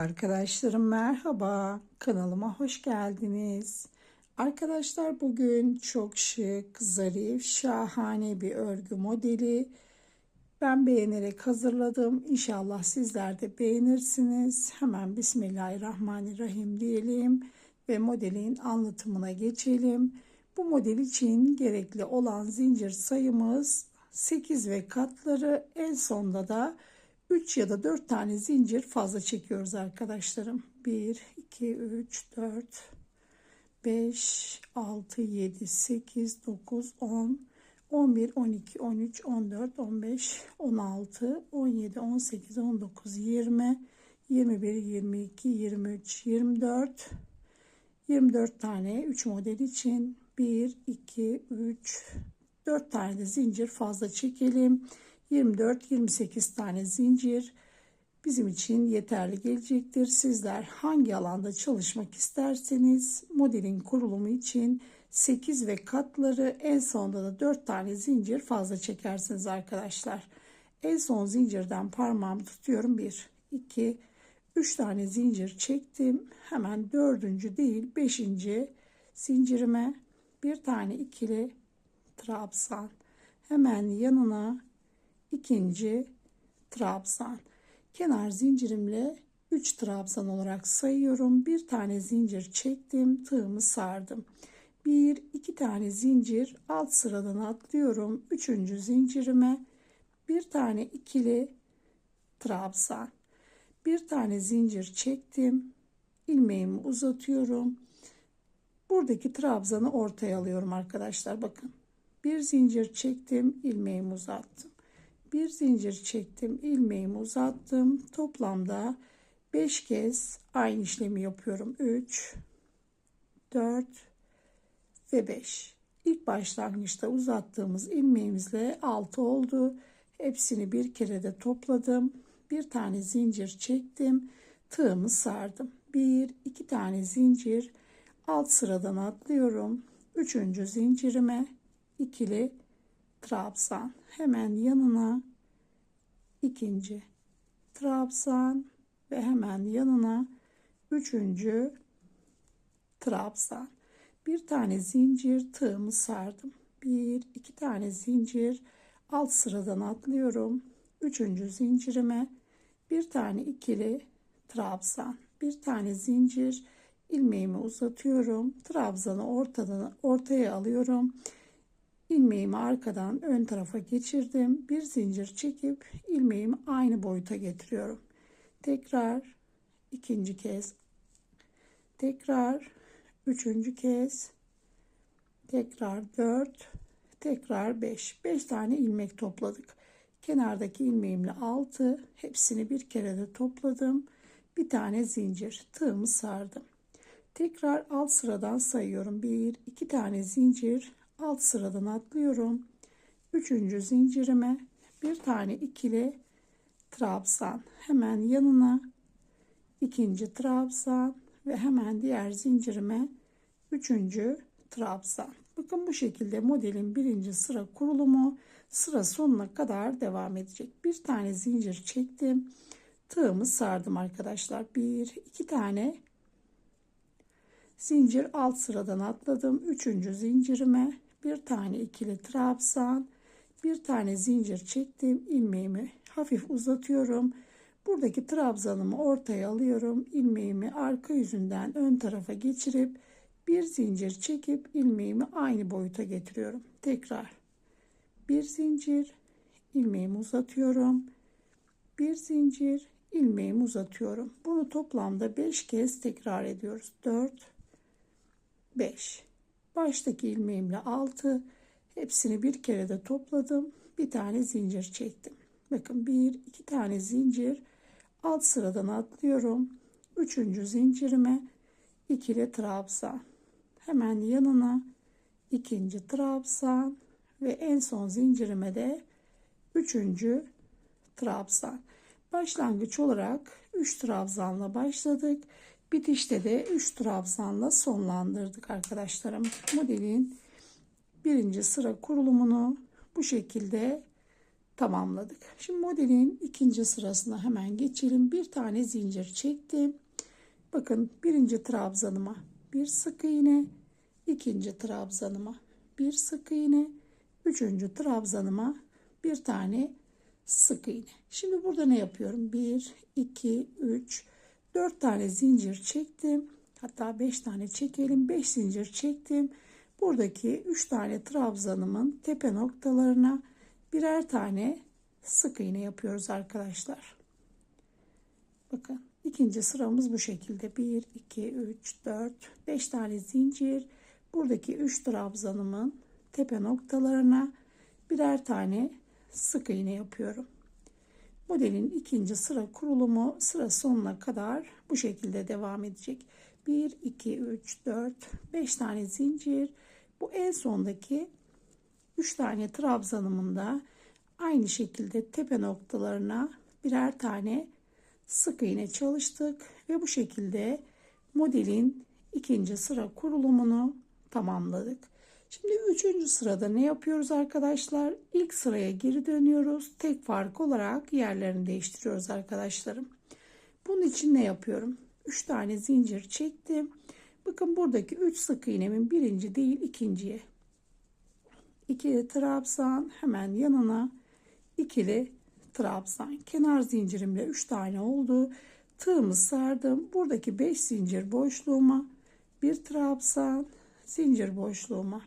Arkadaşlarım merhaba. Kanalıma hoş geldiniz. Arkadaşlar bugün çok şık, zarif, şahane bir örgü modeli ben beğenerek hazırladım. İnşallah sizler de beğenirsiniz. Hemen Bismillahirrahmanirrahim diyelim ve modelin anlatımına geçelim. Bu model için gerekli olan zincir sayımız 8 ve katları en sonda da 3 ya da 4 tane zincir fazla çekiyoruz arkadaşlarım. 1, 2, 3, 4, 5, 6, 7, 8, 9, 10, 11, 12, 13, 14, 15, 16, 17, 18, 19, 20, 21, 22, 23, 24, 24 tane 3 model için 1, 2, 3, 4 tane de zincir fazla çekelim. 24-28 tane zincir bizim için yeterli gelecektir. Sizler hangi alanda çalışmak isterseniz modelin kurulumu için 8 ve katları en sonunda da 4 tane zincir fazla çekersiniz arkadaşlar. En son zincirden parmağımı tutuyorum. 1, 2, 3 tane zincir çektim. Hemen dördüncü değil 5. zincirime bir tane ikili trabzan. Hemen yanına ikinci trabzan. Kenar zincirimle 3 trabzan olarak sayıyorum. Bir tane zincir çektim, tığımı sardım. Bir, iki tane zincir alt sıradan atlıyorum. Üçüncü zincirime bir tane ikili trabzan. Bir tane zincir çektim. ilmeğimi uzatıyorum. Buradaki trabzanı ortaya alıyorum arkadaşlar. Bakın. Bir zincir çektim, ilmeğimi uzattım bir zincir çektim ilmeğimi uzattım. Toplamda 5 kez aynı işlemi yapıyorum. 3 4 ve 5 ilk başlangıçta uzattığımız ilmeğimizle 6 oldu. Hepsini bir kere de topladım. Bir tane zincir çektim. Tığımı sardım. Bir iki tane zincir. Alt sıradan atlıyorum. Üçüncü zincirime ikili trabzan. Hemen yanına ikinci trabzan ve hemen yanına üçüncü trabzan. Bir tane zincir tığımı sardım. Bir iki tane zincir. Alt sıradan atlıyorum. Üçüncü zincirime bir tane ikili trabzan. Bir tane zincir. İlmeğimi uzatıyorum. Trabzanı ortadan ortaya alıyorum ilmeğimi arkadan ön tarafa geçirdim. Bir zincir çekip ilmeğimi aynı boyuta getiriyorum. Tekrar ikinci kez. Tekrar üçüncü kez. Tekrar dört. Tekrar beş. Beş tane ilmek topladık. Kenardaki ilmeğimle altı. Hepsini bir kere de topladım. Bir tane zincir. Tığımı sardım. Tekrar alt sıradan sayıyorum. Bir, iki tane zincir alt sıradan atlıyorum. Üçüncü zincirime bir tane ikili trabzan hemen yanına ikinci trabzan ve hemen diğer zincirime üçüncü trabzan. Bakın bu şekilde modelin birinci sıra kurulumu sıra sonuna kadar devam edecek. Bir tane zincir çektim. Tığımı sardım arkadaşlar. Bir, iki tane zincir alt sıradan atladım. Üçüncü zincirime bir tane ikili trabzan bir tane zincir çektim ilmeğimi hafif uzatıyorum. Buradaki trabzanımı ortaya alıyorum ilmeğimi arka yüzünden ön tarafa geçirip bir zincir çekip ilmeğimi aynı boyuta getiriyorum. Tekrar bir zincir ilmeğimi uzatıyorum. Bir zincir ilmeğimi uzatıyorum. Bunu toplamda 5 kez tekrar ediyoruz. 4 5 baştaki ilmeğimle 6 hepsini bir kere de topladım bir tane zincir çektim. Bakın bir iki tane zincir. Alt sıradan atlıyorum üçüncü zincirime ikili trabzan. Hemen yanına ikinci trabzan ve en son zincirime de üçüncü trabzan. Başlangıç olarak 3 trabzanla başladık Bitişte de 3 trabzanla sonlandırdık arkadaşlarım. Modelin birinci sıra kurulumunu bu şekilde tamamladık. Şimdi modelin ikinci sırasına hemen geçelim. Bir tane zincir çektim. Bakın birinci trabzanıma bir sık iğne, ikinci trabzanıma bir sık iğne, üçüncü trabzanıma bir tane sık iğne. Şimdi burada ne yapıyorum? 1, 2, 3, 4 tane zincir çektim. Hatta 5 tane çekelim. 5 zincir çektim. Buradaki 3 tane trabzanımın tepe noktalarına birer tane sık iğne yapıyoruz arkadaşlar. Bakın ikinci sıramız bu şekilde. 1, 2, 3, 4, 5 tane zincir. Buradaki 3 trabzanımın tepe noktalarına birer tane sık iğne yapıyorum. Modelin ikinci sıra kurulumu sıra sonuna kadar bu şekilde devam edecek. 1, 2, 3, 4, 5 tane zincir. Bu en sondaki 3 tane trabzanımın da aynı şekilde tepe noktalarına birer tane sık iğne çalıştık ve bu şekilde modelin ikinci sıra kurulumunu tamamladık. Şimdi üçüncü sırada ne yapıyoruz arkadaşlar? İlk sıraya geri dönüyoruz. Tek fark olarak yerlerini değiştiriyoruz arkadaşlarım. Bunun için ne yapıyorum? 3 tane zincir çektim. Bakın buradaki 3 sık iğnemin birinci değil ikinciye. İkili trabzan hemen yanına ikili trabzan. Kenar zincirimle 3 tane oldu. Tığımı sardım. Buradaki 5 zincir boşluğuma bir trabzan, zincir boşluğuma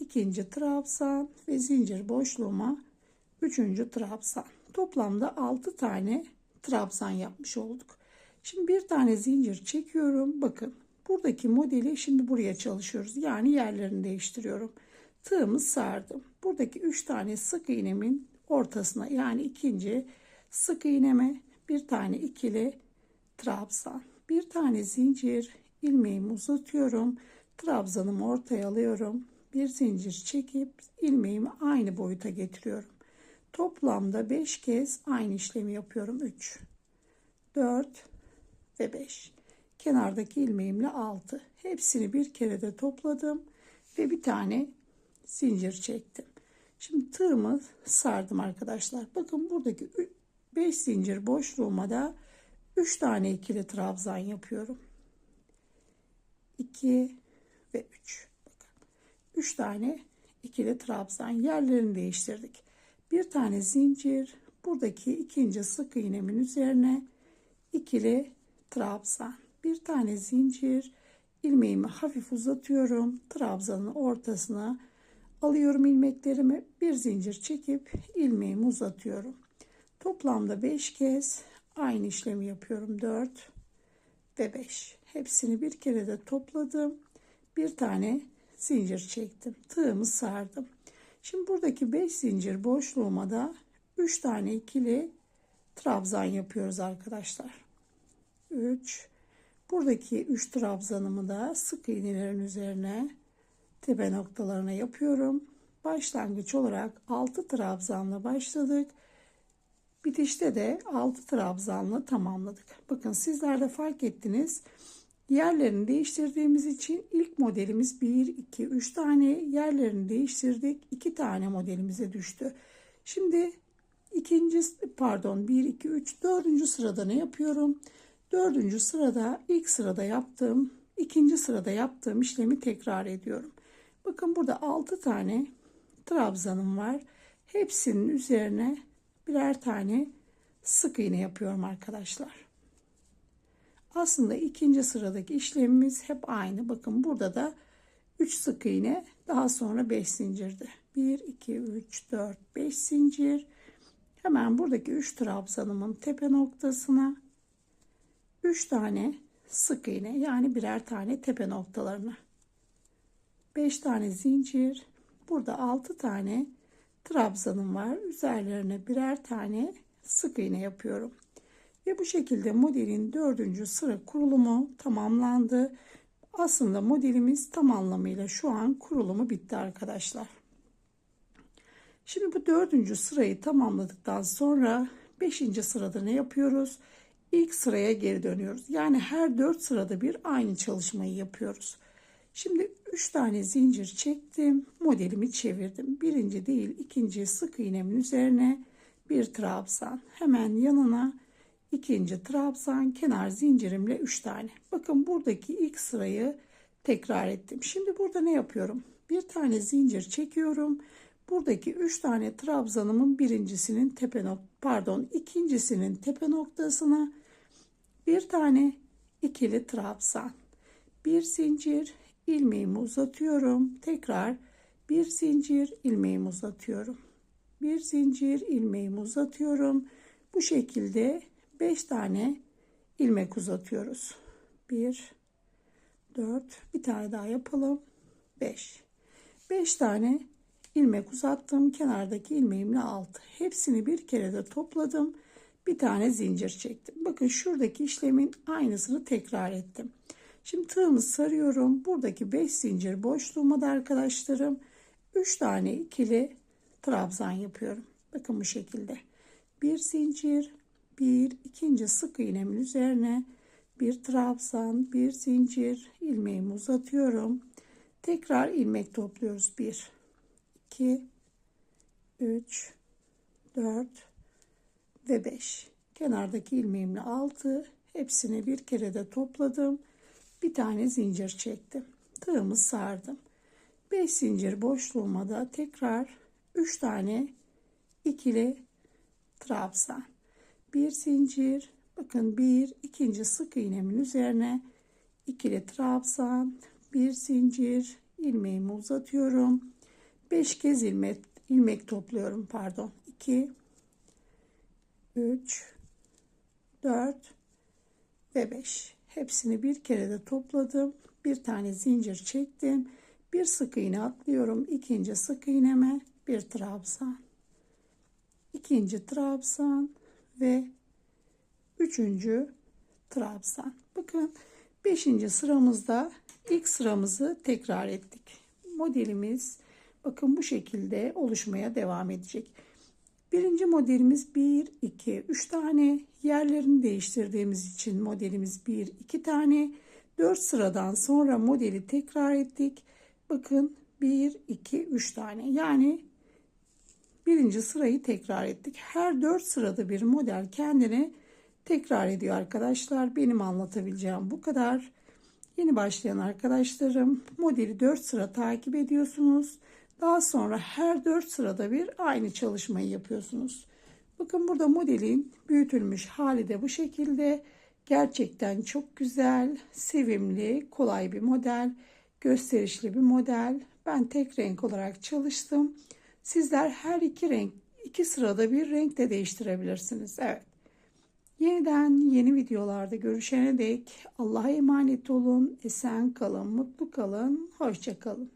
ikinci trabzan ve zincir boşluğuma üçüncü trabzan. Toplamda 6 tane trabzan yapmış olduk. Şimdi bir tane zincir çekiyorum. Bakın buradaki modeli şimdi buraya çalışıyoruz. Yani yerlerini değiştiriyorum. Tığımı sardım. Buradaki 3 tane sık iğnemin ortasına yani ikinci sık iğneme bir tane ikili trabzan. Bir tane zincir ilmeğimi uzatıyorum. Trabzanımı ortaya alıyorum bir zincir çekip ilmeğimi aynı boyuta getiriyorum. Toplamda 5 kez aynı işlemi yapıyorum. 3, 4 ve 5. Kenardaki ilmeğimle 6. Hepsini bir kere de topladım ve bir tane zincir çektim. Şimdi tığımı sardım arkadaşlar. Bakın buradaki 5 zincir boşluğuma da 3 tane ikili trabzan yapıyorum. 2 ve 3. 3 tane ikili trabzan yerlerini değiştirdik. Bir tane zincir buradaki ikinci sık iğnemin üzerine ikili trabzan. Bir tane zincir ilmeğimi hafif uzatıyorum. Trabzanın ortasına alıyorum ilmeklerimi. Bir zincir çekip ilmeğimi uzatıyorum. Toplamda 5 kez aynı işlemi yapıyorum. 4 ve 5. Hepsini bir kere de topladım. Bir tane zincir çektim. Tığımı sardım. Şimdi buradaki 5 zincir boşluğuma da 3 tane ikili trabzan yapıyoruz arkadaşlar. 3 Buradaki 3 trabzanımı da sık iğnelerin üzerine tepe noktalarına yapıyorum. Başlangıç olarak 6 trabzanla başladık. Bitişte de 6 trabzanla tamamladık. Bakın sizler de fark ettiniz. Yerlerini değiştirdiğimiz için ilk modelimiz 1, 2, 3 tane yerlerini değiştirdik. 2 tane modelimize düştü. Şimdi ikinci pardon 1, 2, 3, dördüncü sırada ne yapıyorum? Dördüncü sırada ilk sırada yaptığım ikinci sırada yaptığım işlemi tekrar ediyorum. Bakın burada 6 tane trabzanım var. Hepsinin üzerine birer tane sık iğne yapıyorum arkadaşlar. Aslında ikinci sıradaki işlemimiz hep aynı. Bakın burada da 3 sık iğne daha sonra 5 zincirdi. 1, 2, 3, 4, 5 zincir. Hemen buradaki 3 trabzanımın tepe noktasına 3 tane sık iğne yani birer tane tepe noktalarına 5 tane zincir burada 6 tane trabzanım var üzerlerine birer tane sık iğne yapıyorum ve bu şekilde modelin dördüncü sıra kurulumu tamamlandı. Aslında modelimiz tam anlamıyla şu an kurulumu bitti arkadaşlar. Şimdi bu dördüncü sırayı tamamladıktan sonra beşinci sırada ne yapıyoruz? İlk sıraya geri dönüyoruz. Yani her dört sırada bir aynı çalışmayı yapıyoruz. Şimdi üç tane zincir çektim. Modelimi çevirdim. Birinci değil ikinci sık iğnemin üzerine bir trabzan. Hemen yanına ikinci trabzan kenar zincirimle 3 tane. Bakın buradaki ilk sırayı tekrar ettim. Şimdi burada ne yapıyorum? Bir tane zincir çekiyorum. Buradaki 3 tane trabzanımın birincisinin tepe nok pardon ikincisinin tepe noktasına bir tane ikili trabzan. Bir zincir ilmeğimi uzatıyorum. Tekrar bir zincir ilmeğimi uzatıyorum. Bir zincir ilmeğimi uzatıyorum. Bu şekilde 5 tane ilmek uzatıyoruz. 1 4 bir tane daha yapalım. 5 5 tane ilmek uzattım. Kenardaki ilmeğimle 6. Hepsini bir kere de topladım. Bir tane zincir çektim. Bakın şuradaki işlemin aynısını tekrar ettim. Şimdi tığımı sarıyorum. Buradaki 5 zincir boşluğuma da arkadaşlarım 3 tane ikili trabzan yapıyorum. Bakın bu şekilde. Bir zincir, bir ikinci sık iğnemin üzerine bir trabzan, bir zincir ilmeğimi uzatıyorum. Tekrar ilmek topluyoruz. 1 2 3 4 ve 5. Kenardaki ilmeğimle 6 hepsini bir kere de topladım. Bir tane zincir çektim. Tığımı sardım. 5 zincir boşluğuma da tekrar 3 tane ikili trabzan. Bir zincir, bakın bir ikinci sık iğnemin üzerine ikili trabzan, bir zincir, ilmeğimi uzatıyorum. 5 kez ilmek ilmek topluyorum pardon. 2 3 4 ve 5. Hepsini bir kere de topladım. Bir tane zincir çektim. Bir sık iğne atlıyorum. ikinci sık iğneme bir trabzan. ikinci trabzan ve üçüncü trabzan. Bakın beşinci sıramızda ilk sıramızı tekrar ettik. Modelimiz bakın bu şekilde oluşmaya devam edecek. Birinci modelimiz 1, 2, 3 tane. Yerlerini değiştirdiğimiz için modelimiz 1, 2 tane. 4 sıradan sonra modeli tekrar ettik. Bakın 1, 2, 3 tane. Yani birinci sırayı tekrar ettik. Her 4 sırada bir model kendini tekrar ediyor arkadaşlar. Benim anlatabileceğim bu kadar. Yeni başlayan arkadaşlarım modeli 4 sıra takip ediyorsunuz. Daha sonra her 4 sırada bir aynı çalışmayı yapıyorsunuz. Bakın burada modelin büyütülmüş hali de bu şekilde. Gerçekten çok güzel, sevimli, kolay bir model, gösterişli bir model. Ben tek renk olarak çalıştım. Sizler her iki renk, iki sırada bir renk de değiştirebilirsiniz. Evet. Yeniden yeni videolarda görüşene dek Allah'a emanet olun. Esen kalın, mutlu kalın, hoşça kalın.